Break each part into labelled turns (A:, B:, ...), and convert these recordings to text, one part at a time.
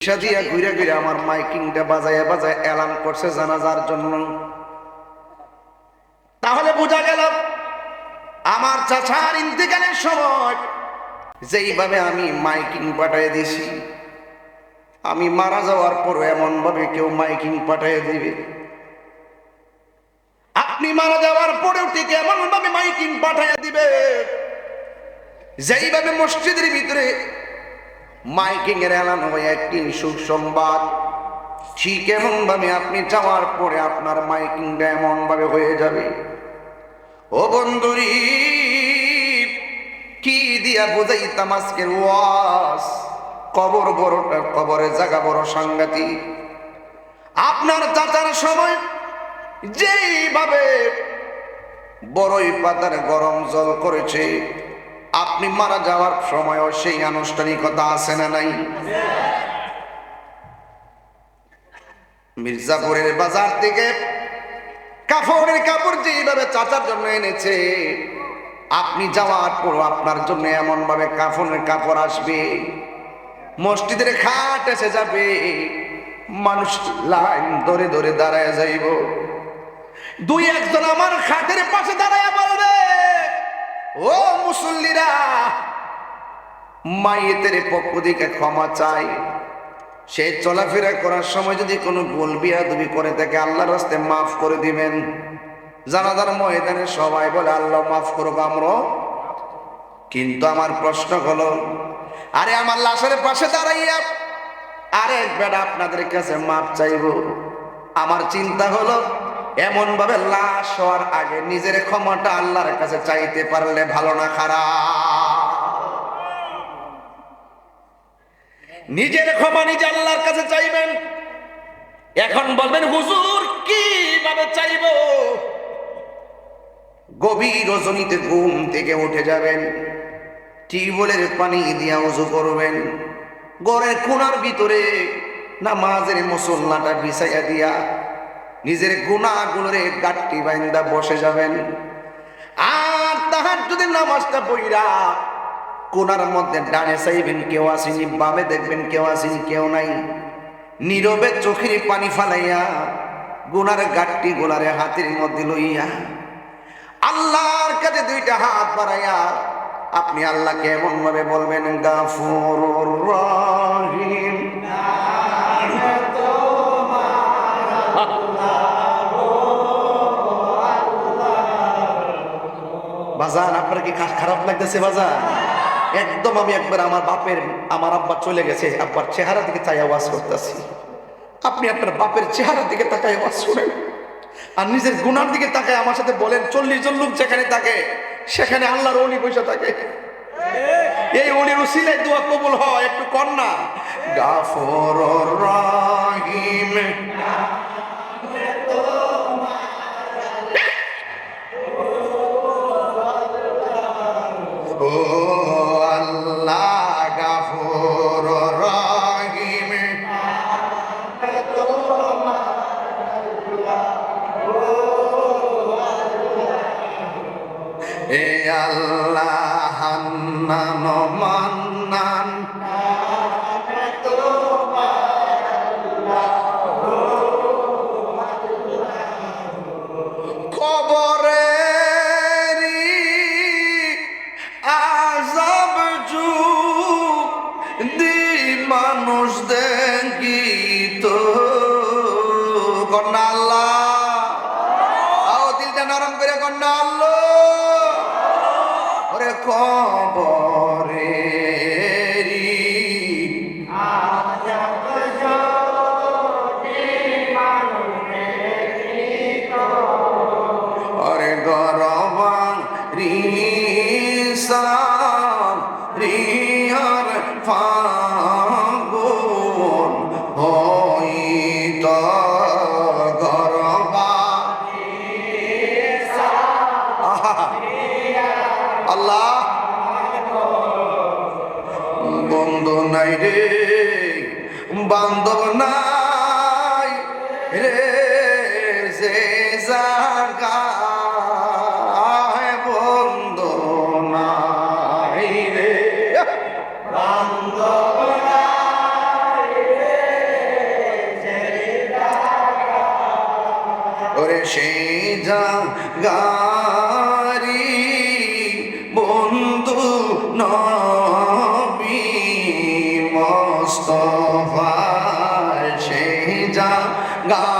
A: রিক্সা দিয়া ঘুরে ঘুরে আমার মাইকিংটা বাজায় বাজায় এলান করছে জানাজার জন্য। তাহলে বোঝা গেল, আমার চাচার ইন্তেকালের সময় যেইভাবে আমি মাইকিং পাঠিয়ে দিছি আমি মারা যাওয়ার পরও এমন ভাবে কেউ মাইকিং পাঠিয়ে দিবে। আপনি মারা যাওয়ার পরেও ঠিক এমন ভাবে মাইকিং পাঠিয়ে দিবে, যেইভাবে মসজিদের ভিতরে মাইকিং এর এলান হয়ে একটি সুসংবাদ। ঠিক এমন ভাবে আপনি যাওয়ার পরে আপনার মাইকিংটা এমন ভাবে হয়ে যাবে। ও বন্ধুরি, কি দিয়া বুঝাইতাম আজকের ওয়াজ? কবর বড়টা কবরের জায়গা বড় সাংঘাতিক। আপনার চাচার সময় যেইভাবে বড়ই পাতার গরম জল করেছে আপনি মারা যাওয়ার সময়ও সেই আনুষ্ঠানিকতা আছে না নাই? মির্জাপুরের বাজার থেকে কাপড়ের কাপড় যেভাবে চাচার জন্য এনেছে, আপনি যাওয়ার পর আপনার জন্য এমন ভাবে কাফনের কাপড় আসবে, মসজিদের খাট এসে যাবে, মানুষ লাইন ধরে ধরে দাঁড়ায় যাইব। দুই একজন আমার খাটের পাশে দাঁড়ায় বলবে ও মুসল্লিরা মাইয়েতের পক্ষ থেকে ক্ষমা চাই। সে চলাফেরা করার সময় যদি কোনো ভুল বিয়াদবি করে থাকে আল্লাহর রাস্তে মাফ করে দিবেন। জানাজার ময়দানে সবাই বলে, আল্লাহ, মাফ করুক আমরা কিন্তু আমার প্রশ্ন হলো, আরে আমার লাশের পাশে দাঁড়াইয়া, আরেক বেড়া আপনাদের কাছে মাপ চাইব? আমার চিন্তা হলো এমন ভাবে লাশ হওয়ার আগে নিজের ক্ষমাটা আল্লাহর কাছে চাইতে পারলে ভালো না খারাপ। নিজের ক্ষমা নিজে আল্লাহর কাছে চাইবেন। এখন বলবেন, হুজুর, কীভাবে চাইব? গভীর রজনীতে ঘুম থেকে উঠে যাবেন। টিউবওয়েলের পানি দিয়া উজু করবেন। গড়ের কোনার ভিতরে নামাজের মুসল্লাটা বিছাইয়া দিয়া নিজের গুণাগুলোরে গাট্টি বাইন্দা বসে যাবেন। আর তাহার যদি নামাজটা বইরা কোনার মধ্যে ডানে চাইবেন, কেউ আসেনি, বামে দেখবেন কেউ আসেনি, কেউ নাই। নীরবে চোখের পানি ফালাইয়া গুনার গাঠটি গোলারে হাতের মধ্যে লইয়া আল্লাহর কাছে দুইটা হাত বাড়াইয়া আপনি আল্লাহকে এমন ভাবে বলবেন গাফুর রহিম। বাজান, আপনার কি খারাপ লাগতেছে বাজান? একদম আমি একবার আমার বাপের, আমার আব্বা চলে গেছে, আব্বার চেহারা দিকে তাই আওয়াজ করতেছি। আপনি আপনার বাপের চেহারা দিকে তাকায় আওয়াজ শুনেন। আর নিজের গুনার দিকে তাকায় আমার সাথে বলেন, চল্লিশ জন লোক যেখানে থাকে, সেখানে আল্লাহর অলি পয়সা থাকে। এই অলির উসিলে দোয়া কবুল হয়, একটু কন্যা গাফর রহিম। বান্ধব নাই রে যে জাগায় বন্ধ নাই রে।
B: বান্ধব
A: ওরে সেই জাগা বন্ধু নবী মা মোস্তফা সেই যা গারি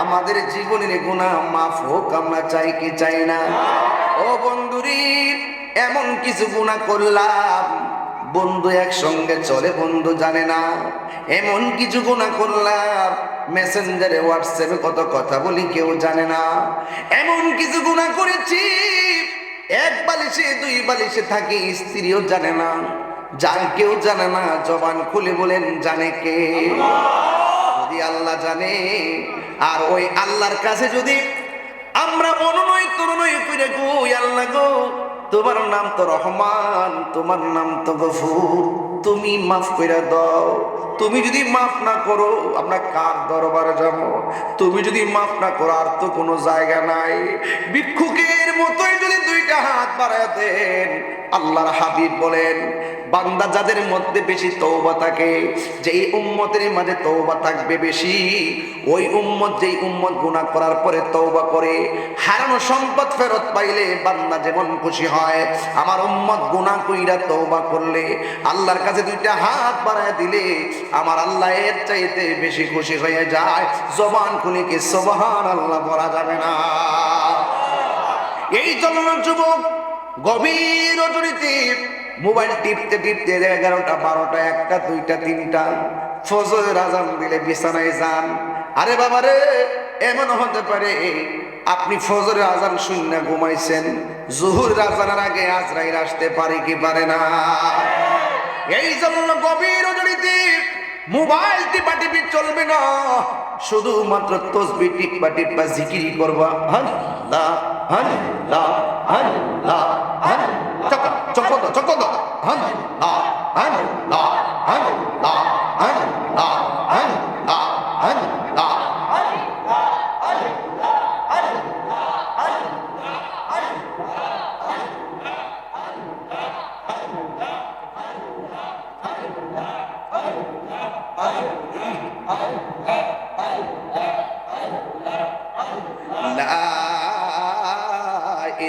A: আমাদের জীবনের গুণা মাফ হোক, আমরা চাই কি চাই না। ও বন্ধুরি, এমন কিছু গুণা করলাম, বন্ধু একসঙ্গে চলে, বন্ধু জানে না। এমন কিছু গুণা করলাম মেসেঞ্জারে হোয়াটসঅ্যাপে কত কথা বলি কেউ জানে না। এমন কিছু গুণা করেছি, এক বালিশে, দুই বালিশে থাকি, স্ত্রীও জানে না। যার কেউ জানে না, জবান খুলে বলেন, জানে কে? যদি আল্লাহ জানে, আর ওই আল্লাহর কাছে যদি আমরা মনোনয় তরুণই করে গো আল্লাহ গো, তোমার নাম তো রহমান, তোমার নাম তো গফুর। তুমি মাফ করে দাও। তুমি যদি মাফ না করো, আমরা কার দরবারে যাব? তুমি যদি মাফ না করো, আর তো কোনো জায়গা নাই। ভিক্ষুকের মতোই যদি দুইটা হাত বাড়ায় দেন, আল্লাহর হাবিব বলেন, বান্দা যাদের মধ্যে বেশি তৌবা থাকে, যেই উম্মতের মাঝে তৌবা থাকবে বেশি, ওই উম্মত যেই উম্মত গুনাহ করার পরে তৌবা করে, হারানো সম্পদ ফেরত পাইলে বান্দা যেমন খুশি হয়, আমার উম্মত গুনাহ কইরা তৌবা করলে, আল্লাহর কাছে দুইটা হাত বাড়ায় দিলে আমার আল্লাহ এর চাইতে বেশি খুশি হয়ে যায়। জবান খুলে কি সুবহান আল্লাহ বলা যাবে না? এই জন্য যুবক, গভীর রজনীতে মোবাইল টিপতে টিপতে এগারোটা, বারোটা, একটা, দুইটা, তিনটা ফজর আজান দিলে বিছানায় যান। আরে বাবা রে, এমন হতে পারে আপনি ফজরের আজান শূন্য ঘুমাইছেন জুহুর আজানের আগে আজরাইল আসতে পারে কি পারে না? এই জন্য গভীর জড়িতে মোবাইল টিপা টিপি চলবে না। শুধুমাত্র তসবি টিপা টিপা জিকিরি করবা। আল্লাহ হান আল্লাহ আল্লাহ চক চক চক আল্লাহ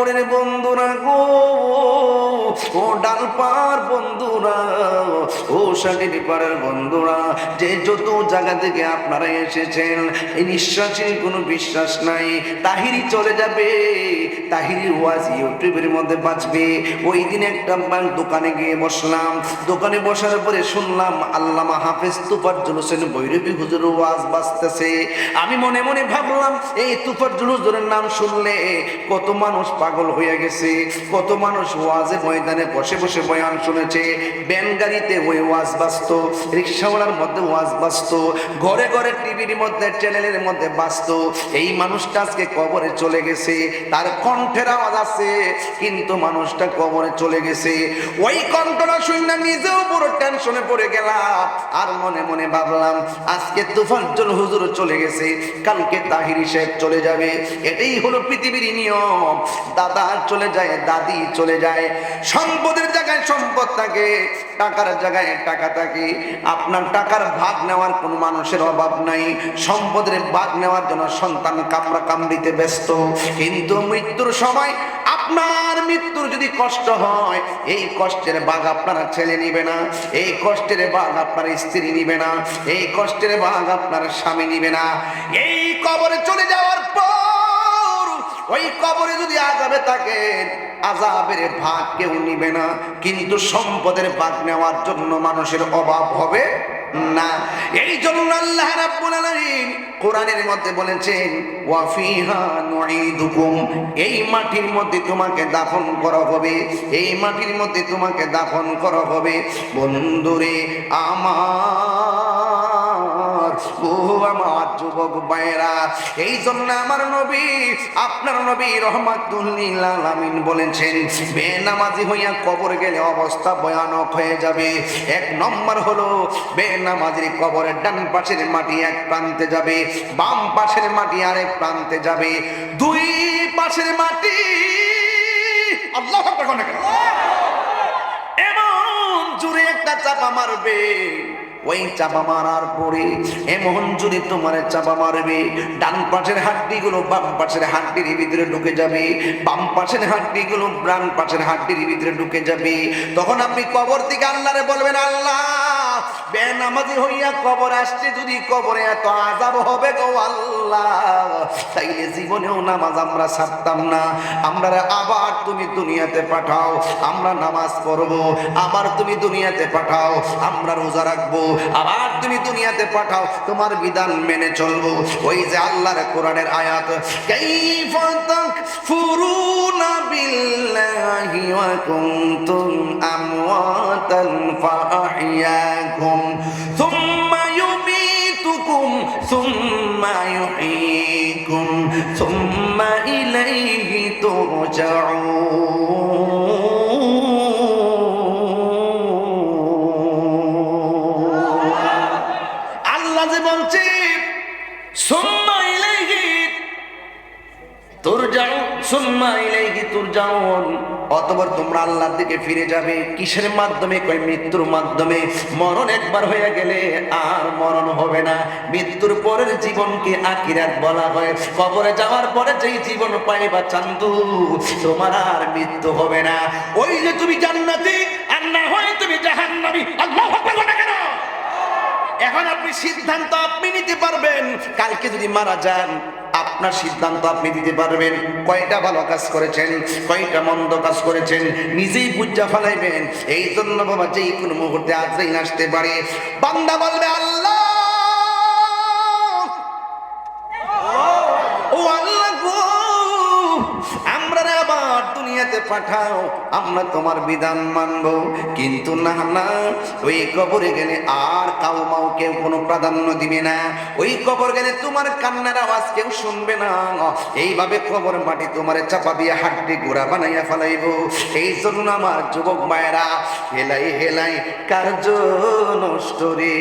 A: মির্জাপুরের বন্ধুরা গো। ও ডালপার বন্ধুরা, ও পাড়ার বন্ধুরা, যে যত জায়গা থেকে আপনারা এসেছেন এই নিঃশ্বাসের কোনো বিশ্বাস নাই। তাহিরি চলে যাবে ওয়াজ ইউটিউবের মধ্যে বাঁচবে ওই দিন একটা দোকানে গিয়ে বসলাম। দোকানে বসার পরে শুনলাম আল্লামা হাফেজ তুফাজ্জল হোসেন বৈরবী হুজুর ওয়াজ বাঁচতেছে আমি মনে মনে ভাবলাম, এই তুফাজ্জল হুজুরের নাম শুনলে কত মানুষ পাগল হয়ে গেছে, কত মানুষ ওয়াজে ময়দান ময়দানে বসে বসে বয়ান শুনেছে। ব্যান গাড়িতে ওই ওয়াজ বাস্ত রিক্সাওয়ালার মধ্যে ওয়াজ বাস্ত ঘরে ঘরে টিভির মধ্যে, চ্যানেলের মধ্যে বাস্ত এই মানুষটা আজকে কবরে চলে গেছে, তার কণ্ঠের আওয়াজ আছে, কিন্তু মানুষটা কবরে চলে গেছে। ওই কণ্ঠটা শুনে নিজেও পুরো টেনশনে পড়ে গেলাম, আর মনে মনে ভাবলাম, আজকে তুফাজ্জল হুজুর চলে গেছে, কালকে তাহিরি সাহেব চলে যাবে। এটাই হলো পৃথিবীর নিয়ম, দাদা চলে যায়, দাদি চলে যায়। সম্পদের জায়গায় সম্পদ থাকে, টাকার জায়গায় টাকা থাকে। আপনার টাকার ভাগ নেওয়ার কোনো মানুষের অভাব নাই। সম্পদের ভাগ নেওয়ার জন্য সন্তান কামড়া কামড়িতে ব্যস্ত। কিন্তু মৃত্যুর সময় আপনার মৃত্যুর যদি কষ্ট হয়, এই কষ্টের বাঘ আপনার ছেলে নিবে না, এই কষ্টের বাঘ আপনার স্ত্রী নিবে না, এই কষ্টের বাঘ আপনার স্বামী নিবে না। এই কবরে চলে যাওয়ার পর ওই কবরে যদি আজাবে থাকেন আজাবের ভাগ কেউ নিবে না। কিন্তু সম্পদের ভাগ নেওয়ার জন্য মানুষের অভাব হবে না। এই জন্য আল্লাহ রাব্বুল আলামিন কোরআনের মধ্যে বলেছেন, ওয়া ফিহা নুঈদুকুম। এই মাটির মধ্যে তোমাকে দাফন করা হবে, এই মাটির মধ্যে তোমাকে দাফন করা হবে। বন্ধুরে, আমার আমার যুবক ভাইরা এই জন্য আমার নবী, আপনার নবী রহমাতুল্লিল আলামিন বলেছেন, বেনামাজি হইয়া কবর গেলে অবস্থা ভয়ানক হয়ে যাবে। এক নম্বর হলো, বেনামাজির কবরের ডান পাশের মাটি এক প্রান্তে যাবে, বাম পাশের মাটি আরেক প্রান্তে যাবে। দুই পাশের মাটি, আল্লাহ এমন জুড়ে একটা চাপা মারবে। ওই চাপা মারার পরে এমন যদি তোমার চাপা মারবে, ডান পাশের হাড্ডিগুলো বাম পাশের হাড্ডির ভিতরে ঢুকে যাবে, বাম পাশের হাড্ডিগুলো ডান পাশের হাড্ডির ভিতরে ঢুকে যাবে। তখন আপনি কবর থেকে আল্লাহরে বলবেন, আল্লাহ! বেনামাজি হইয়া কবর আসছে, যদি কবরে এত আজাব হবে গো আল্লাহ। তাইলে জীবনেও নামাজ আমরা ছাড়তাম না। আমরা আবার তুমি দুনিয়াতে পাঠাও, আমরা নামাজ আবার তুমি দুনিয়াতে পাঠাও, আমরা রোজা রাখব, আবার তুমি দুনিয়াতে পাঠাও, তোমার বিধান মেনে চলবো। ওই যে আল্লাহর কোরআনের আয়াত, কাইফা তাকফুরুনা বিল্লাহি ওয়া কুনতুম আমওয়াতান থুম্মা ইউমীতুকুম থুম্মা ইউহয়ীকুম থুম্মা ইলাইহি তুরজাউন আল্লাহ যে বলছে সুম্মা ইলাইহি তুরজাউ সুম্মা ইলাইহি তুরজাউন অতঃপর তোমরা আল্লাহর দিকে ফিরে যাবে। কিসের মাধ্যমে? কয়, মৃত্যুর মাধ্যমে। মরণ একবার হয়ে গেলে আর মরণ হবে না। মৃত্যুর পরের জীবনকে আকিরাত বলা হয়। কবরে যাওয়ার পরে যেই জীবন পাইবা চান্দু, তোমার আর মৃত্যু হবে না। ওই যে তুমি জান্নাতি, আর না হয় তুমি জাহান্নামী। আল্লাহু আকবার, বলে কেন? এখন আপনি সিদ্ধান্ত আপনি নিতে পারবেন। কালকে যদি মারা যান আপনার সিদ্ধান্ত আপনি দিতে পারবেন। কয়টা ভালো কাজ করেছেন, কয়টা মন্দ কাজ করেছেন, নিজেই বুঝা ফেলাইবেন। এই জন্য বাবা যেই কোনো মুহূর্তে আজরাইল আসতে পারে। বান্দা বলবে, আল্লাহ! পাঠাও, আমরা তোমার বিধান মানব। কিন্তু না না, ওই কবরে গেলে আর কাউ মাও কেউ কোনো প্রাধান্য দিবে না। ওই কবর গেলে তোমার কান্নার আওয়াজ কেউ শুনবে না। এইভাবে কবর মাটি তোমার চাপা দিয়ে হাড্ডি গোড়া বানাইয়া ফেলাইব। এই জন্য আমার যুবক মায়েরা, হেলাই হেলাই কার্য নষ্ট রে?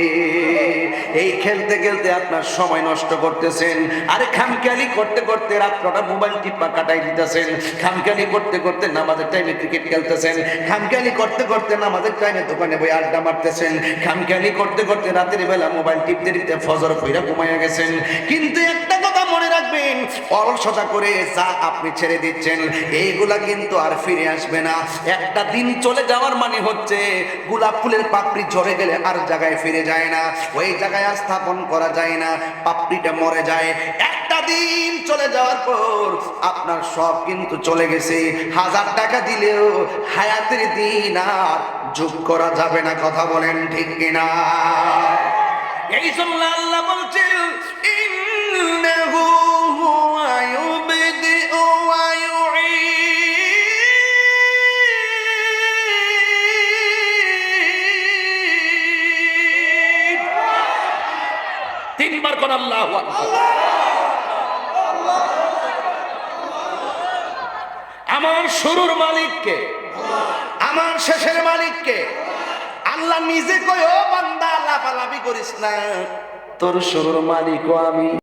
A: এই খেলতে খেলতে আপনার সময় নষ্ট করতেছেন। আরে খামখেয়ালি করতে করতে রাত কটা মোবাইল টিপা কাটাই দিতেছেন। খামখেয়ালি করতে করতে নামাজের টাইমে ক্রিকেট খেলতেছেন, খামখেয়ালি করতে করতে নামাজের টাইমে দোকানে বই আড্ডা মারতেছেন, খামখেয়ালি করতে করতে রাতের বেলা মোবাইল টিপতে টিপতে ফজর কইরা ঘুমাইয়া গেছেন। কিন্তু একটা মনে রাখবেন অলসতা করে যা আপনি ছেড়ে দিচ্ছেন, এইগুলা কিন্তু আর ফিরে আসবে না। একটা দিন চলে যাওয়ার মানে হচ্ছে, গোলাপ ফুলের পাপড়ি ঝরে গেলে আর জায়গায় ফিরে যায় না, ওই জায়গায় আর স্থাপন করা যায় না, পাপড়িটা মরে যায়। একটা দিন চলে যাওয়ার পর আপনার সব কিন্তু চলে গেছে। হাজার টাকা দিলেও হায়াতের দিন আর যোগ করা যাবে না, কথা বলেন ঠিক কিনা? এই জন্য আল্লাহ বলছেন, ইন্নাহু
B: আল্লাহ আমার শুরুর মালিককে,
A: আমার শেষের মালিককে আল্লাহ নিজে কয়, ও বান্দা, লাফালাফি করিস না। তোর শুরুর মালিকও আমি।